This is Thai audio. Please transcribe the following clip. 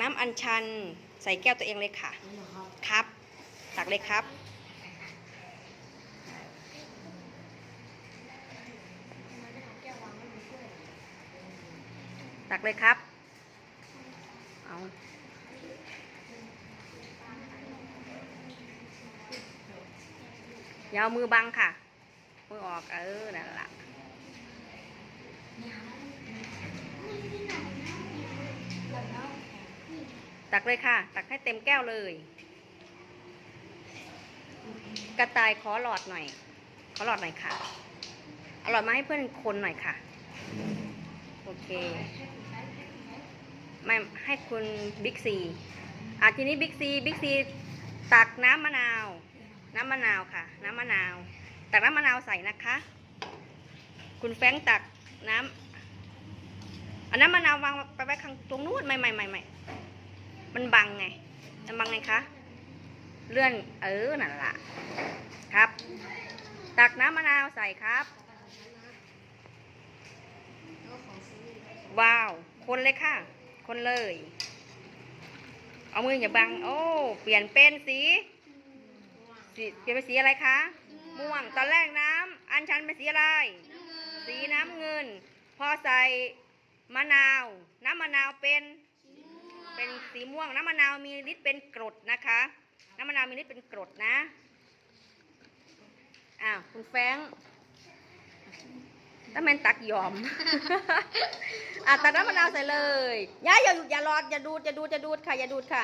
น้ำอัญชันใส่แก้วตัวเองเลยค่ะนี่เหรอครับครับ ตักเลยครับ ตักเลยครับ เอาอย่าเอามือบังค่ะ มือออกเออ นั่นแหละ ตักเลยค่ะ ตักให้เต็มแก้วเลย กระต่ายขอหลอดหน่อย ขอหลอดหน่อยค่ะอาหลอดมาให้เพื่อนคนหน่อยค่ะ โอเค ไม่ให้คุณบิ๊กซีอะทีนี้บิ๊กซีบิ๊กซีตักน้ำมะนาว น้ำมะนาวค่ะ น้ำมะนาว ตักน้ำมะนาวใส่นะคะ คุณแฟงตักน้ำอันน้ำมะนาววางไปไว้ข้างตรงนู้นไม่ไม่ไม่ไม่ มันบังไงมันบังไงคะ เลื่อนเออนั่นล่ะครับ ตักน้ำมะนาวใส่ครับ ว้าว คนเลยค่ะ คนเลย เอามืออย่าบัง โอ้ เปลี่ยนเป็นสีสีเปลี่ยนเป็นสีอะไรคะ ม่วง ตอนแรกน้ำอันชันเป็นสีอะไร สีน้ำเงิน พอใส่มะนาว น้ำมะนาวเป็น เป็นสีม่วงน้ำมะนาวมีฤทธิ์เป็นกรดนะคะ น้ำมะนาวมีฤทธิ์เป็นกรดนะอ้าวคุณแฟงถ้าแม่นตักยอม อะตักน้ำมะนาวใส่เลย อย่าอย่าหยุดอย่ารอดอย่าดูดอย่าดูดอย่าดูดค่ะอย่าดูดค่ะ